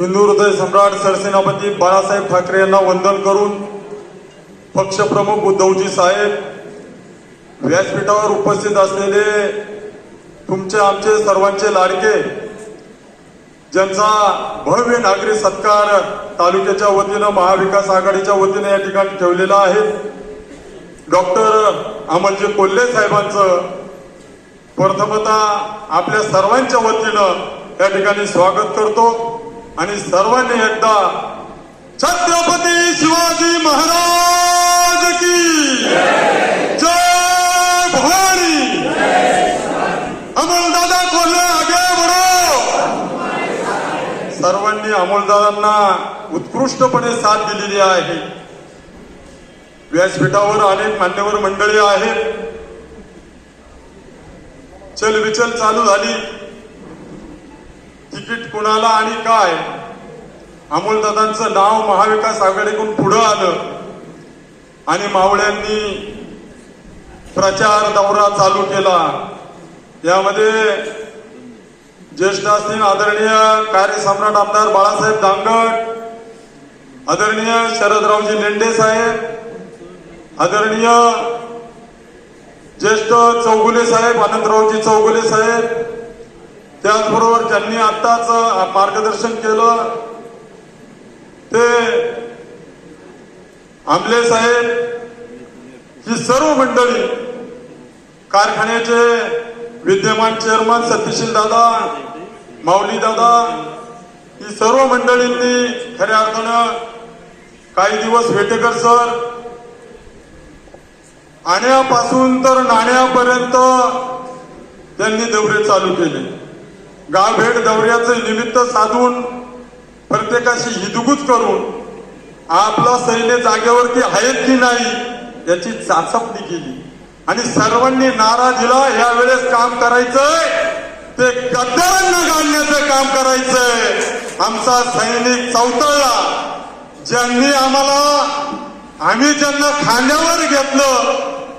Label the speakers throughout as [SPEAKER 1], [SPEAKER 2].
[SPEAKER 1] हिंदू हृदय सम्राट सरसेनापती बाळासाहेब ठाकरे यांना वंदन करून पक्षप्रमुख उद्धवजी साहेब व्यासपीठावर उपस्थित असलेले तुमचे आमचे सर्वांचे लाडके ज्यांचा भव्य नागरी सत्कार तालुक्याच्या वतीनं महाविकास आघाडीच्या वतीनं या ठिकाणी ठेवलेला आहे. डॉक्टर अमलजी कोल्हे साहेबांचं प्रथमता आपल्या सर्वांच्या वतीनं या ठिकाणी स्वागत करतो. आणि सर्वांनी एकदा छत्रपती शिवाजी महाराज की जय भवानी. अमोलदादा कोल्हे आगे बढो. सर्वांनी अमोलदादांना उत्कृष्टपणे साथ दिलेली आहे. व्यासपीठावर अनेक मान्यवर मंडळी आहेत. चलबिचल चालू झाली. तिकीट कुणाला आणि काय? अमोलदादांचं नाव महाविकास आघाडीकडून पुढं आलं. आणि मावळ्यांनी प्रचार दौरा चालू केला. यामध्ये ज्येष्ठ असतील आदरणीय कार्यसम्राट आमदार बाळासाहेब दांगट आदरणीय शरदरावजी लेंडे साहेब आदरणीय ज्येष्ठ चौगुले साहेब आनंदरावजी चौगुले साहेब त्याचबरोबर ज्यांनी आत्ताच मार्गदर्शन केलं ते आमले साहेब ही सर्व मंडळी कारखान्याचे विद्यमान चेअरमन सत्यशील दादा माऊली दादा ही सर्व मंडळींनी खऱ्या अर्थानं काही दिवस वेटेकर सर. आणण्यापासून तर नाण्यापर्यंत त्यांनी दौरे चालू केले. गावभेट दौऱ्याचे निमित्त साधून प्रत्येकाशी हिदगुज करून आपला सैन्य जागेवरती आहेत की नाही याची चाचपणी केली. आणि सर्वांनी नारा दिला या वेळेस काम करायचंय. ते गद्दारांना गाडण्याचं काम करायचंय. आमचा सैनिक चौतळला. ज्यांनी आम्हाला आम्ही ज्यांना खांद्यावर घेतलं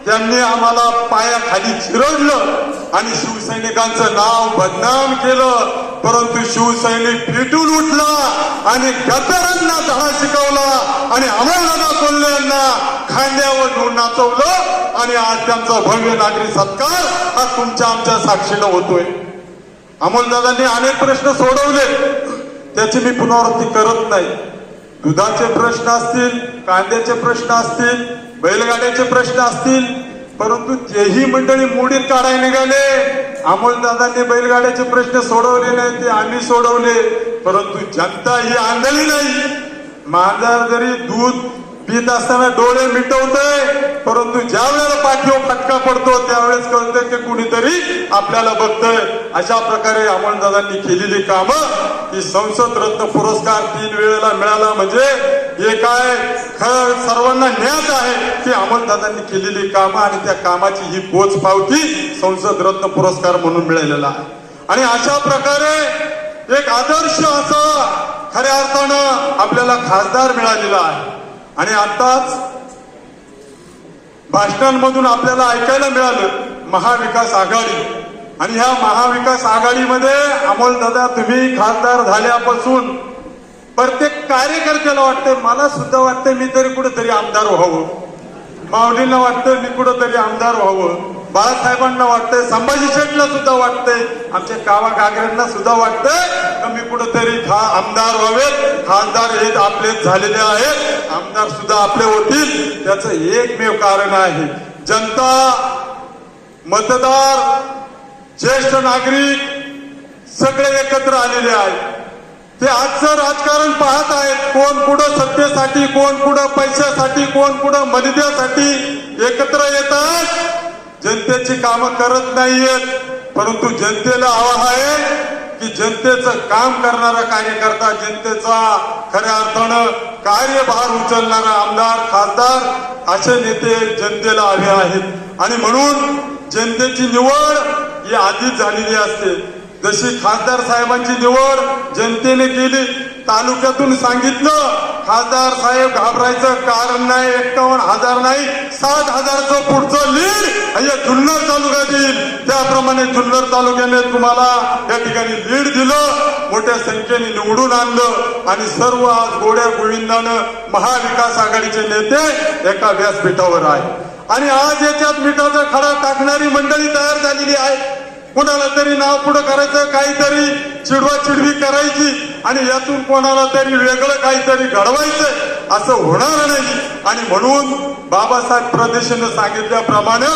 [SPEAKER 1] त्यांनी आम्हाला पायाखाली चिरडलं आणि शिवसैनिकांचं नाव बदनाम केलं. परंतु शिवसैनिक पेटून उठला आणि गद्दारांना धडा शिकवला आणि अमरनाथा कोल्हे यांना. खांद्यावर घेऊन नाचवलं आणि आज त्यांचा भव्य नागरी सत्कार हा तुमच्या आमच्या साक्षीनं होतोय. अमोलदादांनी अनेक प्रश्न सोडवले. त्याची मी पुनरावृत्ती करत नाही. दुधाचे प्रश्न असतील कांद्याचे प्रश्न असतील बैलगाड्याचे प्रश्न असतील परंतु तेही मंडळी मोडीत काढायला निघाले अमोलदादांनी बैलगाड्याचे प्रश्न सोडवले नाही ते आम्ही सोडवले. परंतु जनता ही आंधळी नाही. मांजर जरी दूध पित असताना डोळे मिटवतय परंतु ज्या वेळेला पाठीवर फटका पडतो त्यावेळेस कळतंय की कुणीतरी आपल्याला बघतय. अशा प्रकारे अमोलदादांनी केलेली कामं ही संसद रत्न पुरस्कार तीन वेळेला मिळाला म्हणजे एक काय खरं सर्वांना ज्ञात आहे की अमोलदादांनी केलेली कामं आणि त्या कामाची ही पोच पावती संसद रत्न पुरस्कार म्हणून मिळालेला आहे. आणि अशा प्रकारे एक आदर्श असा खऱ्या अर्थानं आपल्याला खासदार मिळालेला आहे. आणि आताच भाषणांमधून आपल्याला ऐकायला मिळालं महाविकास आघाडी. आणि ह्या महाविकास आघाडीमध्ये अमोल दादा तुम्ही खासदार झाल्यापासून प्रत्येक कार्यकर्त्याला वाटतंय मला सुद्धा वाटतंय मी तरी कुठेतरी आमदार व्हावं. माऊलींना वाटतं मी कुठंतरी आमदार व्हावं. बाळासाहेबांना वाटतंय संभाजी शेठला सुद्धा वाटतंय आमच्या कावा कागऱ्यांना सुद्धा वाटतंय का मी कुठंतरी खा आमदार व्हावेत? खासदार हे आपलेच झालेले आहेत. आमदार सुद्धा आपले होतील. त्याचं एकमेव कारण आहे जनता मतदार ज्येष्ठ नागरिक सगळे एकत्र आलेले आहेत. ते आजचं राजकारण पाहत आहेत. कोण कुठं सत्तेसाठी कोण कुठं पैशासाठी कोण कुठं मलिद्यासाठी एकत्र येतात. जनतेची कामं करत नाहीयेत. परंतु जनतेला हवा आहे की जनतेचं काम करणारा कार्यकर्ता जनतेचा खऱ्या अर्थानं कार्यभार उचलणारा आमदार खासदार असे नेते जनतेला हवे आहेत. आणि म्हणून जनतेची निवड ही आधीच झालेली असते. जशी खासदार साहेबांची निवड जनतेने केली तालुक्यातून सांगितलं खासदार साहेब घाबरायचं कारण नाही एक्कावन्न हजार नाही सात हजारचं पुढचं लीड हे जुन्नर तालुक्यात येईल. त्याप्रमाणे जुन्नर तालुक्याने तुम्हाला या ठिकाणी लीड दिलं मोठ्या संख्येने निवडून आणलं आणि सर्व आज गोड्या गोविंदानं महाविकास आघाडीचे नेते एका व्यासपीठावर आहे आणि आज याच्यात मिठाचा खडा टाकणारी मंडळी तयार झालेली आहे कोणाला तरी नाव पुढं करायचं काहीतरी चिडवा चिडवी करायची आणि यातून कोणाला तरी वेगळं काहीतरी घडवायचं असं होणार नाही. आणि म्हणून बाबासाहेब प्रदेशानं सांगितल्याप्रमाणे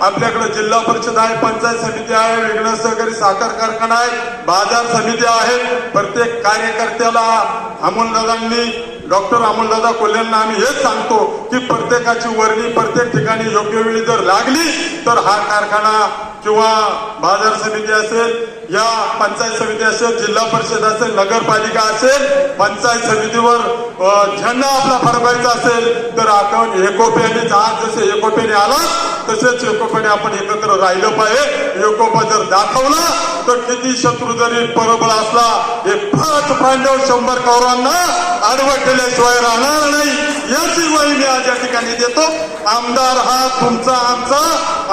[SPEAKER 1] आपल्याकडे जिल्हा परिषद आहे पंचायत समिती आहे वेगळं सहकारी साखर कारखाना आहे बाजार समिती आहे. प्रत्येक कार्यकर्त्याला अमोलदादांनी डॉक्टर अमोलदादा कोल्ह्यांना आम्ही हेच सांगतो की प्रत्येकाची वर्णी प्रत्येक ठिकाणी योग्य वेळी जर लागली तर हा कारखाना किंवा बाजार समिती असेल या पंचायत समिती असेल जिल्हा परिषद असेल नगरपालिका असेल पंचायत समितीवर झेंडा आपला फडकायचा असेल तर आपण एकोप्याने आज जसे एकोप्याने आला तसेच एकोप्याने आपण एकत्र राहिलं पाहिजे. एकोपा जर दाखवला तर किती शत्रू जरी परबळ असला हे पाच पांडव शंभर कौरांना आडवं केल्याशिवाय राहणार नाही. याची ग्वाही मी आज या ठिकाणी देतो. आमदार हा तुमचा आमचा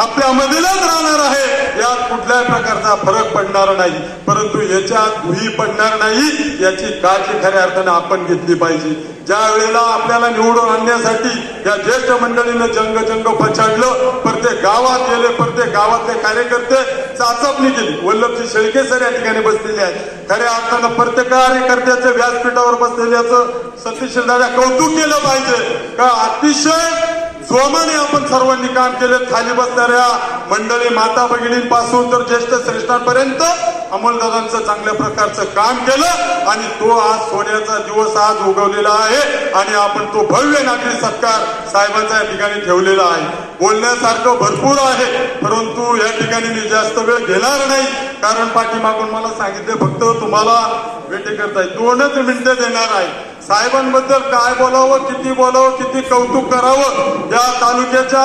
[SPEAKER 1] आपल्या मधीलच राहणार आहे. यात कुठल्याही प्रकारचा फरक पडणार नाही. परंतु याच्यात भुई पडणार नाही. याची काळजी खऱ्या अर्थानं आपण घेतली पाहिजे. ज्या वेळेला आपल्याला निवडून आणण्यासाठी या ज्येष्ठ मंडळीनं जंग जंग पछाडलं प्रत्येक गावात गेले प्रत्येक गावातले कार्यकर्ते चाचपणी केली. वल्लभजी शेळके सर या ठिकाणी बसलेले आहेत. खऱ्या अर्थानं प्रत्येक कार्यकर्त्याच्या व्यासपीठावर बसलेल्याचं सतीश दादा कौतुक केलं पाहिजे. का अतिशय जोमाने आपण सर्वांनी काम केले खाली बसणाऱ्या मंडळी माता भगिनींपासून तर ज्येष्ठ श्रेष्ठांपर्यंत अंमलदादांचं चांगल्या प्रकारचं काम केलं आणि तो आज सोन्याचा दिवस आज उगवलेला आहे आणि आपण तो भव्य नागरी सत्कार साहेबांचा या ठिकाणी ठेवलेला आहे. बोलण्यासारखं भरपूर आहे परंतु या ठिकाणी मी जास्त वेळ घेणार नाही. कारण पाठीमागून मला सांगितले फक्त तुम्हाला भेटे करताय. दोनच मिनिटं देणार आहे. साहेबांबद्दल काय बोलावं किती बोलावं किती कौतुक करावं या तालुक्याच्या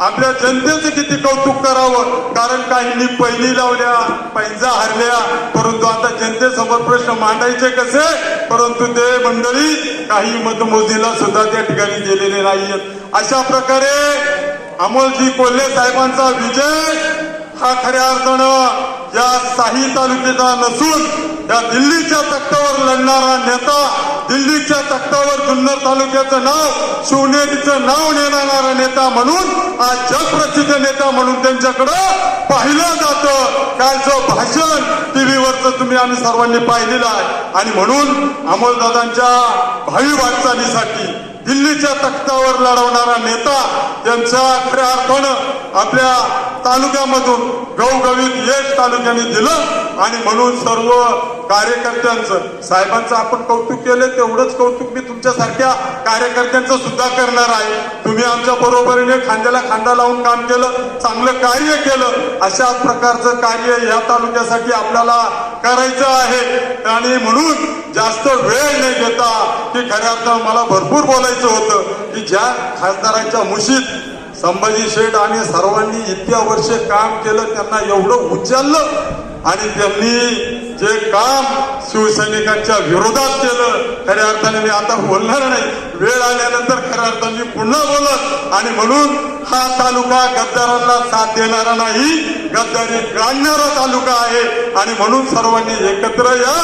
[SPEAKER 1] आपल्या जनतेचं किती कौतुक करावं? कारण काहींनी पहिली लावल्या पैंजा हरल्या. परंतु आता जनतेसमोर प्रश्न मांडायचे कसे? परंतु ते मंडळी काही मतमोजीला सुद्धा त्या ठिकाणी गेलेले नाहीयेत. अशा प्रकारे अमोलजी कोल्हे साहेबांचा विजय हा खऱ्या अर्थानं साही तालुक्याचा नसून या दिल्लीच्या तख्तावर लढणारा नेता दिल्लीच्या तख्तावर जुन्नर तालुक्याचं नाव शिवनेरीचं नाव नेणारा नेता म्हणून आज जगप्रसिद्ध नेता म्हणून त्यांच्याकडं पाहिलं जातं. कालचं भाषण टीव्हीवरचं तुम्ही आम्ही सर्वांनी पाहिलेलं आहे. आणि म्हणून अमोलदादांच्या भावी वाटचालीसाठी दिल्लीच्या तख्तावर लढवणारा नेता त्यांच्या खऱ्या अर्थानं आपल्या तालुक्यामधून गवगवीत यश तालुक्याने दिलं आणि म्हणून सर्व कार्यकर्त्यांचं साहेबांचं आपण कौतुक केलं तेवढंच कौतुक मी तुमच्यासारख्या कार्यकर्त्यांचं सुद्धा करणार आहे. तुम्ही आमच्या बरोबरीने खांद्याला खांदा लावून काम केलं चांगलं कार्य केलं अशा प्रकारचं कार्य या तालुक्यासाठी आपल्याला करायचं आहे. आणि म्हणून जास्त वेळ नाही घेता की खऱ्या अर्थानं मला भरपूर बोलायचं होतं की ज्या खासदारांच्या मुशीत संभाजी शेठ आणि सर्वांनी इतक्या वर्षे काम केलं त्यांना एवढं उचललं आणि त्यांनी जे काम शिवसैनिकांच्या विरोधात केलं खऱ्या अर्थाने मी आता बोलणार नाही. वेळ आल्यानंतर खऱ्या अर्थाने मी पुन्हा बोलत आणि म्हणून हा तालुका गद्दारांना साथ देणारा नाही गद्दारी गाडणारा तालुका आहे आणि म्हणून सर्वांनी एकत्र या.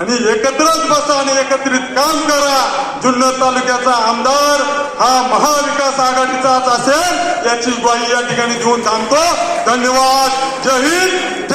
[SPEAKER 1] आणि एकत्रच बसा आणि एकत्रित काम करा. जुन्नर तालुक्याचा आमदार हा महाविकास आघाडीचाच असेल याची ग्वाही या ठिकाणी देऊन थांबतो धन्यवाद. जय हिंद.